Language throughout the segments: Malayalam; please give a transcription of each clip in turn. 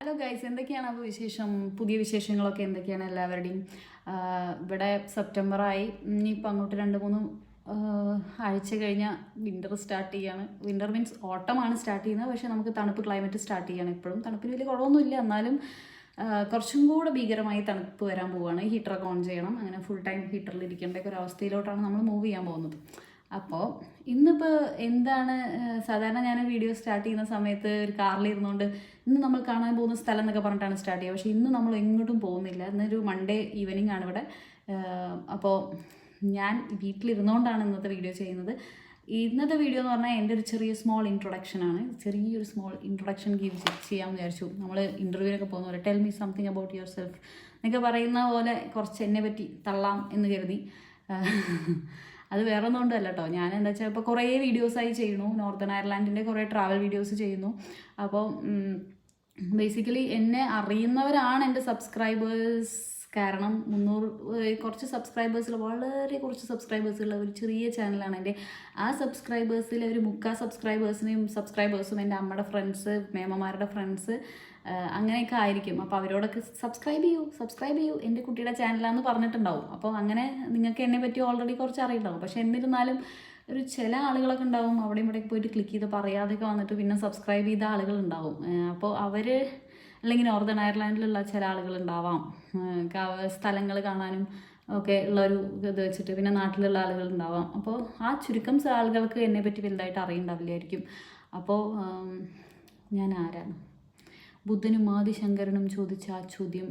ഹലോ ഗൈസ് എന്തൊക്കെയാണ് അപ്പോൾ വിശേഷം? പുതിയ വിശേഷങ്ങളൊക്കെ എന്തൊക്കെയാണ് എല്ലാവരുടെയും? ഇവിടെ സെപ്റ്റംബറായി. ഇനിയിപ്പോൾ അങ്ങോട്ട് രണ്ട് മൂന്ന് ആഴ്ച കഴിഞ്ഞാൽ വിന്റർ സ്റ്റാർട്ട് ചെയ്യാണ്. വിന്റർ മീൻസ് ഓട്ടമാണ് സ്റ്റാർട്ട് ചെയ്യുന്നത്. പക്ഷേ നമുക്ക് തണുപ്പ് ക്ലൈമറ്റ് സ്റ്റാർട്ട് ചെയ്യാണ് ഇപ്പോഴും. തണുപ്പിന് വലിയ കുറവൊന്നുമില്ല. എന്നാലും കുറച്ചും കൂടെ ഭീകരമായി തണുപ്പ് വരാൻ പോവുകയാണ് ഹീറ്ററൊക്കെ ഓൺ ചെയ്യണം. അങ്ങനെ ഫുൾ ടൈം ഹീറ്ററിൽ ഇരിക്കേണ്ട ഒരു അവസ്ഥയിലോട്ടാണ് നമ്മൾ മൂവ് ചെയ്യാൻ പോകുന്നത്. അപ്പോൾ ഇന്നിപ്പോൾ എന്താണ് സാധാരണ ഞാൻ വീഡിയോ സ്റ്റാർട്ട് ചെയ്യുന്ന സമയത്ത് ഒരു കാറിൽ ഇരുന്നുകൊണ്ട് ഇന്ന് നമ്മൾ കാണാൻ പോകുന്ന സ്ഥലം എന്നൊക്കെ പറഞ്ഞിട്ടാണ് സ്റ്റാർട്ട് ചെയ്യുക. പക്ഷേ ഇന്ന് നമ്മൾ എങ്ങോട്ടും പോകുന്നില്ല. ഇന്നൊരു മൺഡേ ഈവനിങ് ആണ് ഇവിടെ. അപ്പോൾ ഞാൻ വീട്ടിലിരുന്നുകൊണ്ടാണ് ഇന്നത്തെ വീഡിയോ ചെയ്യുന്നത്. ഇന്നത്തെ വീഡിയോ എന്ന് പറഞ്ഞാൽ എന്റെ ഒരു ചെറിയ സ്മോൾ ഇൻട്രൊഡക്ഷൻ ആണ്. ചെറിയൊരു സ്മോൾ ഇൻട്രൊഡക്ഷൻ ഗീവ് ചെയ്യാമെന്ന് വിചാരിച്ചു. നമ്മൾ ഇന്റർവ്യൂവിനൊക്കെ പോകുന്ന പോലെ tell me something about yourself എന്നൊക്കെ പറയുന്ന പോലെ കുറച്ച് എന്നെ പറ്റി തള്ളാം എന്ന് കരുതി. അത് വേറെ ഒന്നും കൊണ്ടല്ല കേട്ടോ ഞാൻ എന്താ വെച്ചാൽ ഇപ്പോൾ കുറേ വീഡിയോസായി ചെയ്യുന്നു. നോർത്തേൺ അയർലാൻഡിന്റെ കുറേ ട്രാവൽ വീഡിയോസ് ചെയ്യുന്നു. അപ്പോൾ ബേസിക്കലി എന്നെ അറിയുന്നവരാണ് എന്റെ സബ്സ്ക്രൈബേഴ്സ് കാരണം മുന്നൂറ് കുറച്ച് സബ്സ്ക്രൈബേഴ്സിൽ വളരെ കുറച്ച് സബ്സ്ക്രൈബേഴ്സുള്ള ഒരു ചെറിയ ചാനലാണ് എന്റെ. ആ സബ്സ്ക്രൈബേഴ്സിൽ ഒരു മുക്കാൽ സബ്സ്ക്രൈബേഴ്സിനെയും സബ്സ്ക്രൈബേഴ്സും എന്റെ അമ്മയുടെ ഫ്രണ്ട്സ് മേമമാരുടെ ഫ്രണ്ട്സ് അങ്ങനെയൊക്കെ ആയിരിക്കും. അപ്പോൾ അവരോടൊക്കെ സബ്സ്ക്രൈബ് ചെയ്യൂ സബ്സ്ക്രൈബ് ചെയ്യൂ. എന്റെ കുട്ടിയുടെ ചാനലാന്ന് പറഞ്ഞിട്ടുണ്ടാവും. അപ്പോൾ അങ്ങനെ നിങ്ങൾക്ക് എന്നെ പറ്റി ഓൾറെഡി കുറച്ച് അറിയുണ്ടാവും പക്ഷേ എന്നിരുന്നാലും ഒരു ചില ആളുകളൊക്കെ ഉണ്ടാവും അവിടെ ഇവിടെയൊക്കെ പോയിട്ട് ക്ലിക്ക് ചെയ്ത് പറയാതെയൊക്കെ വന്നിട്ട് പിന്നെ സബ്സ്ക്രൈബ് ചെയ്ത ആളുകളുണ്ടാവും അപ്പോൾ അവർ അല്ലെങ്കിൽ നോർത്തേൺ അയർലാൻഡിലുള്ള ചില ആളുകളുണ്ടാവാം സ്ഥലങ്ങൾ കാണാനും ഒക്കെ ഉള്ള ഒരു ഇത് വെച്ചിട്ട് പിന്നെ നാട്ടിലുള്ള ആളുകൾ ഉണ്ടാവാം. അപ്പോൾ ആ ചുരുക്കം ആളുകൾക്ക് എന്നെ പറ്റി വലുതായിട്ട് അറിയണ്ടാവില്ലായിരിക്കും അപ്പോൾ ഞാൻ ആരാണ്? ബുദ്ധനും ആദിശങ്കരനും ചോദിച്ച ആ ചോദ്യം.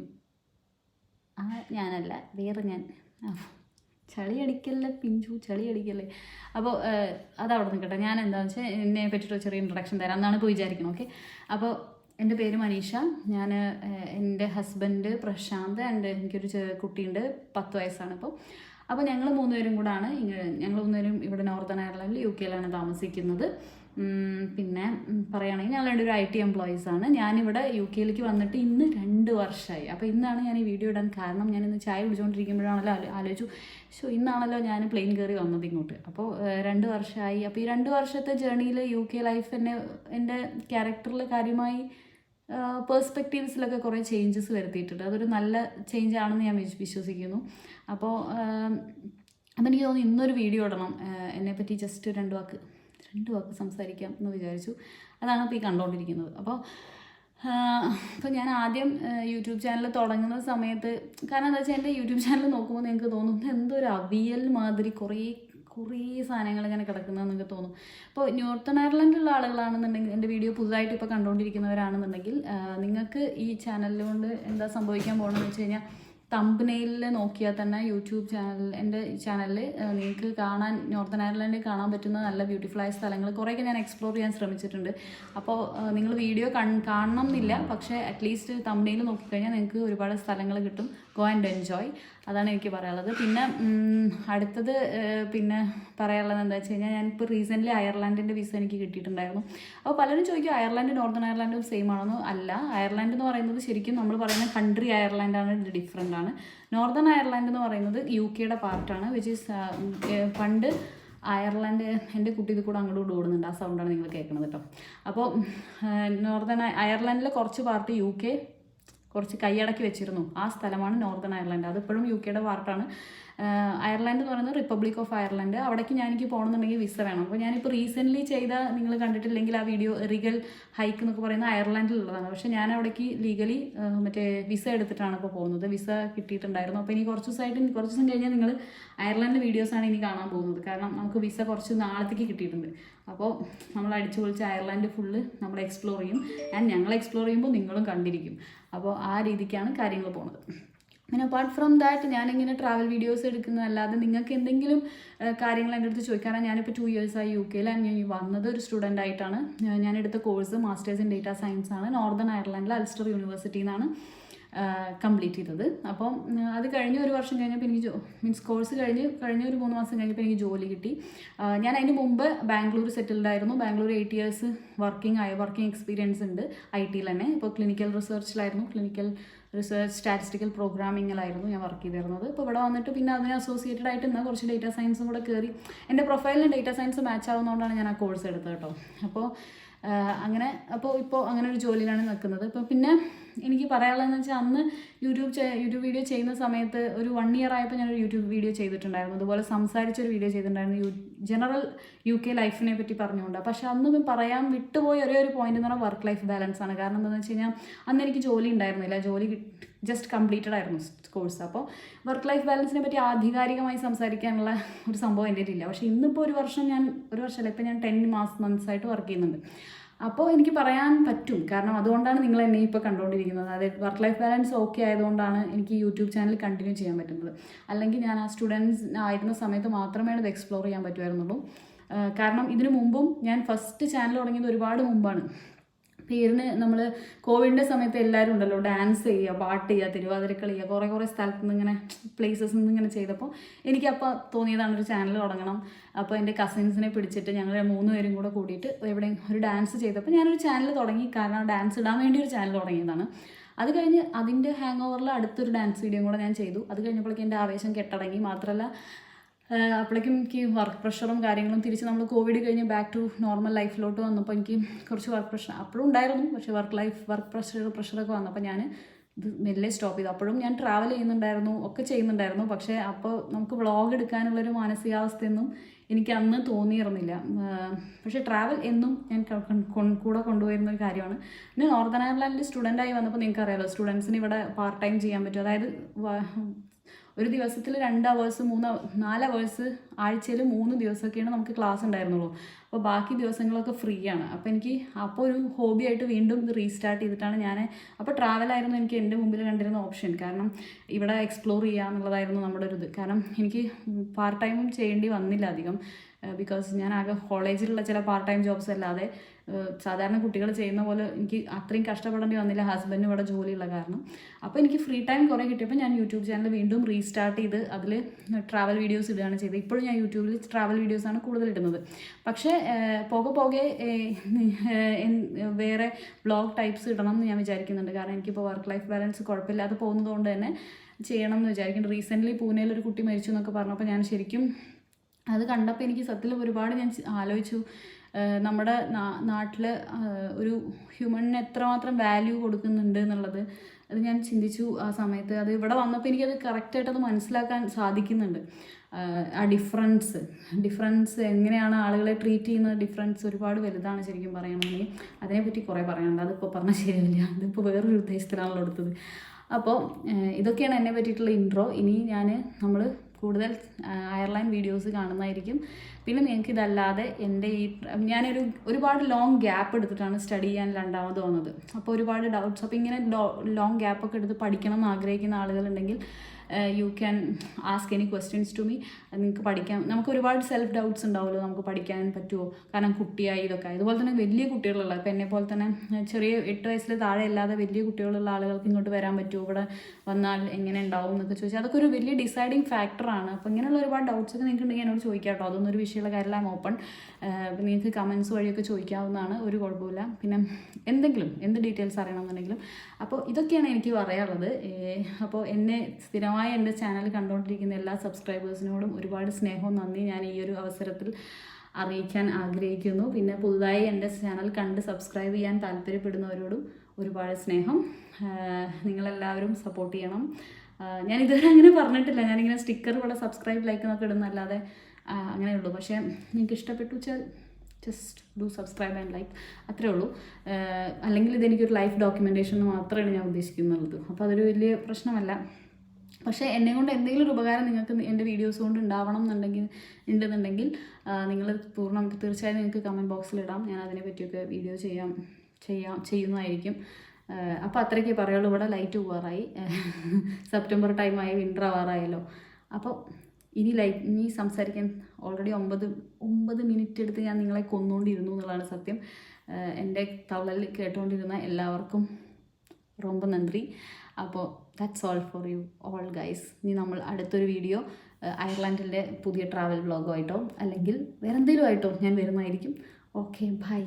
ആ ഞാനല്ല വേറെ ഞാൻ. ചളിയടിക്കല്ലേ പിഞ്ചു ചളി അടിക്കല്ലേ അപ്പോൾ അതവിടെ നിൽക്കട്ടെ. ഞാൻ എന്താണെന്ന് വെച്ചാൽ എന്നെ പറ്റിയിട്ട് ചെറിയ ഇൻട്രഡക്ഷൻ തരാം. എന്നാണ് ഇപ്പോൾ വിചാരിക്കണം ഓക്കെ അപ്പോൾ എന്റെ പേര് മനീഷ. ഞാൻ എന്റെ ഹസ്ബൻഡ് പ്രശാന്ത് ആൻഡ് എനിക്കൊരു കുട്ടിയുണ്ട് പത്ത് വയസ്സാണ് ഇപ്പോൾ അപ്പോൾ ഞങ്ങൾ മൂന്നുപേരും കൂടാണ് ഞങ്ങൾ മൂന്നുപേരും ഇവിടെ നോർത്തേൺ അയർലൻഡിൽ യു കെയിലാണ് താമസിക്കുന്നത്. പിന്നെ പറയുകയാണെങ്കിൽ ഞങ്ങൾ രണ്ടൊരു ഐ ടി എംപ്ലോയീസ് ആണ്. ഞാനിവിടെ യു കെയിലേക്ക് വന്നിട്ട് ഇന്ന് രണ്ട് വർഷമായി അപ്പോൾ ഇന്നാണ് ഞാൻ ഈ വീഡിയോ ഇടാൻ കാരണം ഞാൻ ഇന്ന് ചായ കുടിച്ചുകൊണ്ടിരിക്കുമ്പോഴാണല്ലോ ആലോ- ആലോചിച്ചു. ഷോ ഇന്നാണല്ലോ ഞാൻ പ്ലെയിൻ കയറി വന്നത് ഇങ്ങോട്ട്. അപ്പോൾ രണ്ട് വർഷമായി അപ്പോൾ ഈ രണ്ട് വർഷത്തെ ജേണിയിൽ യു കെ ലൈഫ് എന്നെ എന്റെ ക്യാരക്ടറിൽ കാര്യമായി പേഴ്സ്പെക്റ്റീവ്സിലൊക്കെ കുറേ ചേഞ്ചസ് വരുത്തിയിട്ടുണ്ട്. അതൊരു നല്ല ചേഞ്ച് ആണെന്ന് ഞാൻ വിശ്വസിക്കുന്നു. അപ്പോൾ അപ്പം എനിക്ക് തോന്നുന്നു ഇന്നൊരു വീഡിയോ ഇടണം. എന്നെ എന്നെപ്പറ്റി ജസ്റ്റ് രണ്ട് വാക്ക്. രണ്ട് വാക്ക് സംസാരിക്കാം എന്ന് വിചാരിച്ചു. അതാണ് ഇപ്പോൾ ഈ കണ്ടുകൊണ്ടിരിക്കുന്നത് അപ്പോൾ അപ്പോൾ ഞാൻ ആദ്യം യൂട്യൂബ് ചാനൽ തുടങ്ങുന്ന സമയത്ത് കാരണം എന്താ വെച്ചാൽ എന്റെ യൂട്യൂബ് ചാനൽ നോക്കുമ്പോൾ നിങ്ങൾക്ക് തോന്നും എന്തോ എന്തൊരു അവിയൽ മാതിരി കുറേ കുറേ സാധനങ്ങൾ ഇങ്ങനെ കിടക്കുന്നതെന്ന് നിങ്ങൾക്ക് തോന്നും. അപ്പോൾ നോർത്തേൺ അയർലൻഡിലുള്ള ആളുകളാണെന്നുണ്ടെങ്കിൽ എന്റെ വീഡിയോ പുതുതായിട്ട് ഇപ്പോൾ കണ്ടുകൊണ്ടിരിക്കുന്നവരാണെന്നുണ്ടെങ്കിൽ നിങ്ങൾക്ക് ഈ ചാനൽ കൊണ്ട് എന്താ സംഭവിക്കാൻ പോകണമെന്ന് വെച്ച് കഴിഞ്ഞാൽ തമ്പനെയിൽ നോക്കിയാൽ തന്നെ യൂട്യൂബ് ചാനൽ എന്റെ ചാനലിൽ നിങ്ങൾക്ക് കാണാൻ നോർത്തേൺ അയർലൻഡിൽ കാണാൻ പറ്റുന്ന നല്ല ബ്യൂട്ടിഫുൾ ആയ സ്ഥലങ്ങൾ. കുറേയൊക്കെ ഞാൻ എക്സ്പ്ലോർ ചെയ്യാൻ ശ്രമിച്ചിട്ടുണ്ട്. അപ്പോൾ നിങ്ങൾ വീഡിയോ കാണണം എന്നില്ല പക്ഷേ അറ്റ്ലീസ്റ്റ് തമ്പനെയിൽ നോക്കിക്കഴിഞ്ഞാൽ നിങ്ങൾക്ക് ഒരുപാട് സ്ഥലങ്ങൾ കിട്ടും. ഗോ ആൻഡ് എൻജോയ് അതാണ് എനിക്ക് പറയാനുള്ളത്. പിന്നെ അടുത്തത് പിന്നെ പറയാനുള്ളത് എന്താ വെച്ച് കഴിഞ്ഞാൽ ഞാനിപ്പോൾ റീസെന്റ്ലി അയർലാൻഡിന്റെ വിസ എനിക്ക് കിട്ടിയിട്ടുണ്ടായിരുന്നു. അപ്പോൾ പലരും ചോദിക്കും അയർലാൻഡ് നോർത്തേൺ അയർലാൻഡും സെയിം ആണോ അല്ല. അയർലാൻഡ് എന്ന് പറയുന്നത് ശരിക്കും നമ്മൾ പറയുന്ന കൺട്രി അയർലാൻഡാണ് ഡിഫറെന്റ് ആണ്. നോർത്തേൺ അയർലാൻഡ് എന്ന് പറയുന്നത് യു കെയുടെ പാർട്ടാണ് വിച്ച് ഈസ് പണ്ട് അയർലൻഡ് എന്റെ കുട്ടി ഇത് കൂടെ അങ്ങോട്ട് കൂടെ ഓടുന്നുണ്ട്. ആ സൗണ്ടാണ് നിങ്ങൾ കേൾക്കുന്നത് കേട്ടോ. അപ്പോൾ നോർത്തേൺ അയർലൻഡിലെ കുറച്ച് പാർട്ട് യു കെ കുറച്ച് കൈയടക്കി വെച്ചിരുന്നു. ആ സ്ഥലമാണ് നോർത്തേൺ അയർലൻഡ് അതിപ്പോഴും യു കെയുടെ പാർട്ടാണ് അയർലാൻഡ് എന്ന് പറയുന്നത് റിപ്പബ്ലിക് ഓഫ് അയർലൻഡ് അവിടേക്ക് ഞാൻ എനിക്ക് പോകണമെന്നുണ്ടെങ്കിൽ വിസ വേണം. അപ്പോൾ ഞാനിപ്പോൾ റീസെന്റ്ലി ചെയ്ത നിങ്ങൾ കണ്ടിട്ടില്ലെങ്കിൽ ആ വീഡിയോ റിഗൽ ഹൈക്ക് എന്നൊക്കെ പറയുന്നത് അയർലൻഡിലുള്ളതാണ്. പക്ഷേ ഞാൻ അവിടേക്ക് ലീഗലി മറ്റേ വിസ എടുത്തിട്ടാണ് ഇപ്പോൾ പോകുന്നത്. വിസ കിട്ടിയിട്ടുണ്ടായിരുന്നു. അപ്പോൾ ഇനി കുറച്ച് ദിവസമായിട്ട് കുറച്ച് ദിവസം കഴിഞ്ഞാൽ നിങ്ങൾ അയർലൻഡ് വീഡിയോസാണ് ഇനി കാണാൻ പോകുന്നത്. കാരണം നമുക്ക് വിസ കുറച്ച് നാളത്തേക്ക് കിട്ടിയിട്ടുണ്ട്. അപ്പോൾ നമ്മൾ അടിച്ചു പൊളിച്ച് അയർലൻഡ് ഫുള്ള് നമ്മൾ എക്സ്പ്ലോർ ചെയ്യും. ആൻഡ് ഞങ്ങൾ എക്സ്പ്ലോർ ചെയ്യുമ്പോൾ നിങ്ങളും കണ്ടിരിക്കും. അപ്പോൾ ആ രീതിക്കാണ് കാര്യങ്ങൾ പോകുന്നത് പിന്നെ അപ്പാർട്ട് ഫ്രം ദാറ്റ് ഞാനിങ്ങനെ ട്രാവൽ വീഡിയോസ് എടുക്കുന്നതല്ലാതെ നിങ്ങൾക്ക് എന്തെങ്കിലും കാര്യങ്ങൾ എന്റെ അടുത്ത് ചോദിക്കാറാണ് ഞാനിപ്പോൾ ടു ഇയേഴ്സായി യു കെയിൽ ഞാൻ വന്നത് ഒരു സ്റ്റുഡന്റ് ആയിട്ടാണ് എടുത്ത course masters in data science ആണ്. നോർത്തേൺ അയർലൻഡിലെ അൽസ്റ്റർ യൂണിവേഴ്സിറ്റിയിൽ നിന്നാണ് കംപ്ലീറ്റ് ചെയ്തത്. അപ്പം അത് കഴിഞ്ഞ ഒരു വർഷം കഴിഞ്ഞപ്പോൾ എനിക്ക് മീൻസ് കോഴ്സ് കഴിഞ്ഞ് കഴിഞ്ഞ ഒരു മൂന്ന് മാസം കഴിഞ്ഞപ്പോൾ എനിക്ക് ജോലി കിട്ടി. ഞാൻ അതിന് മുമ്പ് ബാംഗ്ലൂർ സെറ്റിൽഡ് ആയിരുന്നു. ബാംഗ്ലൂർ എയ്റ്റ് ഇയേഴ്സ് വർക്കിംഗ് ആയ വർക്കിംഗ് എക്സ്പീരിയൻസ് ഉണ്ട് ഐ ടിയിൽ തന്നെ. ഇപ്പോൾ ക്ലിനിക്കൽ റിസർച്ചിലായിരുന്നു ക്ലിനിക്കൽ റിസർച്ച് സ്റ്റാറ്റിസ്റ്റിക്കൽ പ്രോഗ്രാമിങ്ങിലായിരുന്നു ഞാൻ വർക്ക് ചെയ്തിരുന്നത്. ഇപ്പോൾ ഇവിടെ വന്നിട്ട് പിന്നെ അതിന് അസോസിയേറ്റഡ് ആയിട്ട് ഇന്ന് കുറച്ച് ഡേറ്റാ സയൻസും കൂടെ കയറി എന്റെ പ്രൊഫൈലിന് ഡേറ്റാ സയൻസ് മാച്ച് ആവുന്നതുകൊണ്ടാണ് ഞാൻ ആ കോഴ്സ് എടുത്തത് കേട്ടോ. അപ്പോൾ അങ്ങനെ അപ്പോൾ ഇപ്പോൾ അങ്ങനെ ഒരു ജോലിയിലാണ് നിൽക്കുന്നത്. ഇപ്പോൾ പിന്നെ എനിക്ക് പറയാനുള്ളതെന്ന് വെച്ചാൽ അന്ന് യൂട്യൂബ് യൂട്യൂബ് വീഡിയോ ചെയ്യുന്ന സമയത്ത് ഒരു വൺ ഇയർ ആയപ്പോൾ ഞാനൊരു യൂട്യൂബ് വീഡിയോ ചെയ്തിട്ടുണ്ടായിരുന്നു. അതുപോലെ സംസാരിച്ചൊരു വീഡിയോ ചെയ്തിട്ടുണ്ടായിരുന്നു. ജനറൽ യു കെ ലൈഫിനെ പറ്റി പറഞ്ഞുകൊണ്ട്. പക്ഷേ അന്ന് പറയാൻ വിട്ടുപോയ ഒരേ ഒരു പോയിന്റ് എന്ന് പറഞ്ഞാൽ വർക്ക് ലൈഫ് ബാലൻസ് ആണ്. കാരണം എന്താണെന്ന് വെച്ച് കഴിഞ്ഞാൽ അന്ന് എനിക്ക് ജോലി ഉണ്ടായിരുന്നില്ല. ജോലി ജസ്റ്റ് കംപ്ലീറ്റഡ് ആയിരുന്നു കോഴ്സ് അപ്പോൾ വർക്ക് ലൈഫ് ബാലൻസിനെ പറ്റി ആധികാരികമായി സംസാരിക്കാനുള്ള ഒരു സംഭവം എന്റെ ഇല്ല പക്ഷേ ഇന്നിപ്പോൾ ഒരു വർഷം ഞാൻ ഒരു വർഷമല്ല ഇപ്പം ഞാൻ ടെൻ മാസ് മന്ത്സ് ആയിട്ട് വർക്ക് ചെയ്യുന്നുണ്ട്. അപ്പോൾ എനിക്ക് പറയാൻ പറ്റും. കാരണം അതുകൊണ്ടാണ് നിങ്ങൾ എന്നെ ഇപ്പോൾ കണ്ടുകൊണ്ടിരിക്കുന്നത് അതായത് വർക്ക് ലൈഫ് ബാലൻസ് ഓക്കെ ആയതുകൊണ്ടാണ് എനിക്ക് യൂട്യൂബ് ചാനൽ കണ്ടിന്യൂ ചെയ്യാൻ പറ്റുന്നത്. അല്ലെങ്കിൽ ഞാൻ ആ സ്റ്റുഡൻസ് ആയിരുന്ന സമയത്ത് മാത്രമേ അത് എക്സ്പ്ലോർ ചെയ്യാൻ പറ്റുമായിരുന്നുള്ളൂ കാരണം ഇതിനു മുമ്പും ഞാൻ ഫസ്റ്റ് ചാനൽ തുടങ്ങിയത് ഒരുപാട് മുമ്പാണ്. പേരിന് നമ്മൾ കോവിഡിന്റെ സമയത്ത് എല്ലാവരും ഉണ്ടല്ലോ ഡാൻസ് ചെയ്യുക പാട്ട് ചെയ്യുക തിരുവാതിരക്കളി ചെയ്യുക കുറേ കുറേ സ്ഥലത്ത് നിന്ന് ഇങ്ങനെ പ്ലേസസ് നിന്ന് ഇങ്ങനെ ചെയ്തപ്പോൾ എനിക്കപ്പോൾ തോന്നിയതാണ് ഒരു ചാനൽ തുടങ്ങണം. അപ്പോൾ എന്റെ കസിൻസിനെ പിടിച്ചിട്ട് ഞങ്ങൾ മൂന്ന് പേരും കൂടെ കൂടിയിട്ട് എവിടെ ഒരു ഡാൻസ് ചെയ്തപ്പോൾ ഞാനൊരു ചാനൽ തുടങ്ങി. കാരണം ഡാൻസ് ഇടാൻ വേണ്ടി ഒരു ചാനൽ തുടങ്ങിയതാണ്. അത് കഴിഞ്ഞ് അതിന്റെ ഹാങ് ഓവറിൽ അടുത്തൊരു ഡാൻസ് വീഡിയോ കൂടെ ഞാൻ ചെയ്തു. അത് കഴിഞ്ഞപ്പോഴേക്കും എന്റെ ആവേശം കെട്ടടങ്ങി. മാത്രമല്ല അപ്പോഴേക്കും എനിക്ക് വർക്ക് പ്രഷറും കാര്യങ്ങളും തിരിച്ച് നമ്മൾ കോവിഡ് കഴിഞ്ഞ് ബാക്ക് ടു നോർമൽ ലൈഫിലോട്ട് വന്നപ്പോൾ എനിക്ക് കുറച്ച് വർക്ക് പ്രഷർ അപ്പോഴും ഉണ്ടായിരുന്നു. പക്ഷേ വർക്ക് ലൈഫ് വർക്ക് പ്രഷർ പ്രഷറൊക്കെ വന്നപ്പോൾ ഞാൻ ഇത് മെല്ലെ സ്റ്റോപ്പ് ചെയ്തു. അപ്പോഴും ഞാൻ ട്രാവൽ ചെയ്യുന്നുണ്ടായിരുന്നു ഒക്കെ ചെയ്യുന്നുണ്ടായിരുന്നു. പക്ഷേ അപ്പോൾ നമുക്ക് വ്ളോഗ് എടുക്കാനുള്ളൊരു മാനസികാവസ്ഥയൊന്നും എനിക്ക് അന്ന് തോന്നിയിരുന്നില്ല. പക്ഷേ ട്രാവൽ എന്നും ഞാൻ കൂടെ കൊണ്ടുപോയിരുന്ന ഒരു കാര്യമാണ്. പിന്നെ നോർത്തേൺ അയർലാൻഡിൽ സ്റ്റുഡന്റായി വന്നപ്പോൾ നിങ്ങൾക്ക് അറിയാലോ സ്റ്റുഡൻസിന് ഇവിടെ പാർട്ട് ടൈം ചെയ്യാൻ പറ്റും. അതായത് ഒരു ദിവസത്തിൽ രണ്ട് അവേഴ്സ് മൂന്ന് നാല് അവേഴ്സ് ആഴ്ചയിൽ മൂന്ന് ദിവസമൊക്കെയാണ് നമുക്ക് ക്ലാസ് ഉണ്ടായിരുന്നുള്ളൂ. അപ്പോൾ ബാക്കി ദിവസങ്ങളൊക്കെ ഫ്രീ ആണ്. അപ്പോൾ എനിക്ക് അപ്പോൾ ഒരു ഹോബി ആയിട്ട് വീണ്ടും റീസ്റ്റാർട്ട് ചെയ്തിട്ടാണ് ഞാൻ അപ്പോൾ ട്രാവലായിരുന്നു എനിക്ക് എന്റെ മുമ്പിൽ കണ്ടിരുന്ന ഓപ്ഷൻ കാരണം ഇവിടെ എക്സ്പ്ലോർ ചെയ്യുക എന്നുള്ളതായിരുന്നു നമ്മുടെ ഒരു ഇത്. കാരണം എനിക്ക് പാർട്ട് ടൈമും ചെയ്യേണ്ടി വന്നില്ല അധികം ബിക്കോസ് ഞാൻ ആകെ കോളേജിലുള്ള ചില പാർട്ട് ടൈം ജോബ്സ് അല്ലാതെ സാധാരണ കുട്ടികൾ ചെയ്യുന്ന പോലെ എനിക്ക് അത്രയും കഷ്ടപ്പെടേണ്ടി വന്നില്ല. ഹസ്ബൻഡിന് ഇവിടെ ജോലിയുള്ള കാരണം. അപ്പോൾ എനിക്ക് ഫ്രീ ടൈം കുറേ കിട്ടിയപ്പോൾ ഞാൻ യൂട്യൂബ് ചാനൽ വീണ്ടും റീസ്റ്റാർട്ട് ചെയ്ത് അതിൽ ട്രാവൽ വീഡിയോസ് ഇടുകയാണ് ചെയ്തത്. ഇപ്പോഴും ഞാൻ യൂട്യൂബിൽ ട്രാവൽ വീഡിയോസാണ് കൂടുതൽ ഇടുന്നത്. പക്ഷേ പോകെ പോകെ വേറെ ബ്ലോഗ് ടൈപ്സ് ഇടണം എന്ന് ഞാൻ വിചാരിക്കുന്നുണ്ട്. കാരണം എനിക്കിപ്പോൾ വർക്ക് ലൈഫ് ബാലൻസ് കുഴപ്പമില്ലാതെ പോകുന്നതുകൊണ്ട് തന്നെ ചെയ്യണം എന്ന് വിചാരിക്കുന്നു റീസെന്റ്ലി പൂനെയിൽ ഒരു കുട്ടി മരിച്ചു എന്നൊക്കെ പറഞ്ഞപ്പോൾ ഞാൻ ശരിക്കും അത് കണ്ടപ്പോൾ എനിക്ക് സത്യത്തിൽ ഒരുപാട് ഞാൻ ആലോചിച്ചു. നമ്മുടെ നാട്ടിൽ ഒരു ഹ്യൂമണിന് എത്രമാത്രം വാല്യൂ കൊടുക്കുന്നുണ്ട് എന്നുള്ളത് അത് ഞാൻ ചിന്തിച്ചു ആ സമയത്ത്. അത് ഇവിടെ വന്നപ്പോൾ എനിക്കത് കറക്റ്റായിട്ട് അത് മനസ്സിലാക്കാൻ സാധിക്കുന്നുണ്ട്. ആ ഡിഫറൻസ് ഡിഫറൻസ് എങ്ങനെയാണ് ആളുകളെ ട്രീറ്റ് ചെയ്യുന്ന ഡിഫറൻസ് ഒരുപാട് വലുതാണ് ശരിക്കും പറയുകയാണെങ്കിൽ അതിനെപ്പറ്റി കുറേ പറയാനുണ്ട്. അതിപ്പോൾ പറഞ്ഞാൽ ശരിയല്ല. അതിപ്പോൾ വേറൊരു ഉദ്ദേശത്തിലാണല്ലോ എടുത്തത്. അപ്പോൾ ഇതൊക്കെയാണ് എന്നെ പറ്റിയിട്ടുള്ള ഇൻട്രോ ഇനി ഞാൻ നമ്മൾ കൂടുതൽ അയർലൈൻ വീഡിയോസ് കാണുന്നതായിരിക്കും. പിന്നെ നിങ്ങൾക്ക് ഇതല്ലാതെ എന്റെ ഈ ഞാനൊരു ഒരുപാട് ലോങ് ഗ്യാപ്പ് എടുത്തിട്ടാണ് സ്റ്റഡി ചെയ്യാൻ രണ്ടാമത് വന്നത്. അപ്പോൾ ഒരുപാട് ഡൗട്ട്സ് അപ്പോൾ ഇങ്ങനെ ലോങ് ഗ്യാപ്പൊക്കെ എടുത്ത് പഠിക്കണം എന്ന് ആഗ്രഹിക്കുന്ന ആളുകളുണ്ടെങ്കിൽ you can ask any questions to me നിങ്ങൾക്ക് പഠിക്കാൻ നമുക്ക് ഒരുപാട് സെൽഫ് ഡൗട്ട്സ് ഉണ്ടാവുമല്ലോ നമുക്ക് പഠിക്കാൻ പറ്റുമോ? കാരണം കുട്ടിയായി ഇതൊക്കെ. അതുപോലെ തന്നെ വലിയ കുട്ടികളുള്ള ഇപ്പം എന്നെ പോലെ തന്നെ ചെറിയ എട്ട് വയസ്സിൽ താഴെ അല്ലാതെ വലിയ കുട്ടികളുള്ള ആളുകൾക്ക് ഇങ്ങോട്ട് വരാൻ പറ്റുമോ? ഇവിടെ വന്നാൽ എങ്ങനെ ഉണ്ടാവും എന്നൊക്കെ ചോദിച്ചാൽ അതൊക്കെ ഒരു വലിയ ഡിസൈഡിങ് ഫാക്ടറാണ് അപ്പോൾ ഇങ്ങനെയുള്ള ഒരുപാട് ഡൗട്ട്സ് ഒക്കെ നിങ്ങൾക്ക് ഉണ്ടെങ്കിൽ എന്നോട് ചോദിക്കാം കേട്ടോ. അതൊന്നും ഒരു വിഷയമുള്ള കാര്യമില്ല ഓപ്പൺ നിങ്ങൾക്ക് കമൻസ് വഴിയൊക്കെ ചോദിക്കാവുന്നതാണ് ഒരു കുഴപ്പമില്ല പിന്നെ എന്തെങ്കിലും എന്ത് ഡീറ്റെയിൽസ് അറിയണമെന്നുണ്ടെങ്കിലും. അപ്പോൾ ഇതൊക്കെയാണ് എനിക്ക് പറയാനുള്ളത്. അപ്പോൾ എന്നെ സ്ഥിരമായി എന്റെ ചാനൽ കണ്ടുകൊണ്ടിരിക്കുന്ന എല്ലാ സബ്സ്ക്രൈബേഴ്സിനോടും ഒരുപാട് സ്നേഹവും നന്ദി ഞാൻ ഈ ഒരു അവസരത്തിൽ അറിയിക്കാൻ ആഗ്രഹിക്കുന്നു. പിന്നെ പുതുതായി എന്റെ ചാനൽ കണ്ട് സബ്സ്ക്രൈബ് ചെയ്യാൻ താല്പര്യപ്പെടുന്നവരോടും ഒരുപാട് സ്നേഹം. നിങ്ങളെല്ലാവരും സപ്പോർട്ട് ചെയ്യണം. ഞാൻ ഇതുവരെ അങ്ങനെ പറഞ്ഞിട്ടില്ല. ഞാനിങ്ങനെ സ്റ്റിക്കർ പോലെ സബ്സ്ക്രൈബ് ലൈക്ക് എന്നൊക്കെ ഇടുന്നല്ലാതെ അങ്ങനെയുള്ളൂ പക്ഷേ നിങ്ങൾക്ക് ഇഷ്ടപ്പെട്ടു വെച്ചാൽ just do subscribe and like അത്രേ ഉള്ളൂ. അല്ലെങ്കിൽ ഇതെനിക്കൊരു ലൈഫ് ഡോക്യുമെന്റേഷൻ മാത്രമാണ് ഞാൻ ഉദ്ദേശിക്കുന്നുള്ളത് അപ്പോൾ അതൊരു വലിയ പ്രശ്നമല്ല. പക്ഷേ എന്നെ കൊണ്ട് എന്തെങ്കിലും ഒരു ഉപകാരം നിങ്ങൾക്ക് എന്റെ വീഡിയോസ് കൊണ്ട് ഉണ്ടാവണം എന്നുണ്ടെങ്കിൽ ഉണ്ടെന്നുണ്ടെങ്കിൽ നിങ്ങൾ പൂർണം തീർച്ചയായും നിങ്ങൾക്ക് കമന്റ് ബോക്സിൽ ഇടാം. ഞാൻ അതിനെ പറ്റിയൊക്കെ വീഡിയോ ചെയ്യാം ചെയ്യാം ചെയ്യുന്നതായിരിക്കും. അപ്പോൾ അത്രയ്ക്ക് പറയുള്ളൂ. ഇവിടെ ലൈറ്റ് പോവാറായി. സെപ്റ്റംബർ ടൈമായി വിന്റർ ആവാറായല്ലോ. അപ്പോൾ ഇനി ലൈറ്റ് ഇനി സംസാരിക്കാൻ ഓൾറെഡി ഒമ്പത് ഒമ്പത് മിനിറ്റ് എടുത്ത് ഞാൻ നിങ്ങളെ കൊന്നുകൊണ്ടിരുന്നു എന്നുള്ളതാണ് സത്യം. എന്റെ തവളിൽ കേട്ടുകൊണ്ടിരുന്ന എല്ലാവർക്കും റൊമ്പ നന്ദി. അപ്പോൾ that's all for you all guys ഇനി നമ്മൾ അടുത്തൊരു വീഡിയോ അയർലാൻഡിന്റെ പുതിയ ട്രാവൽ വ്ളോഗോ ആയിട്ടോ അല്ലെങ്കിൽ വേറെ എന്തെങ്കിലും ആയിട്ടോ ഞാൻ വരുന്നതായിരിക്കും. Okay bye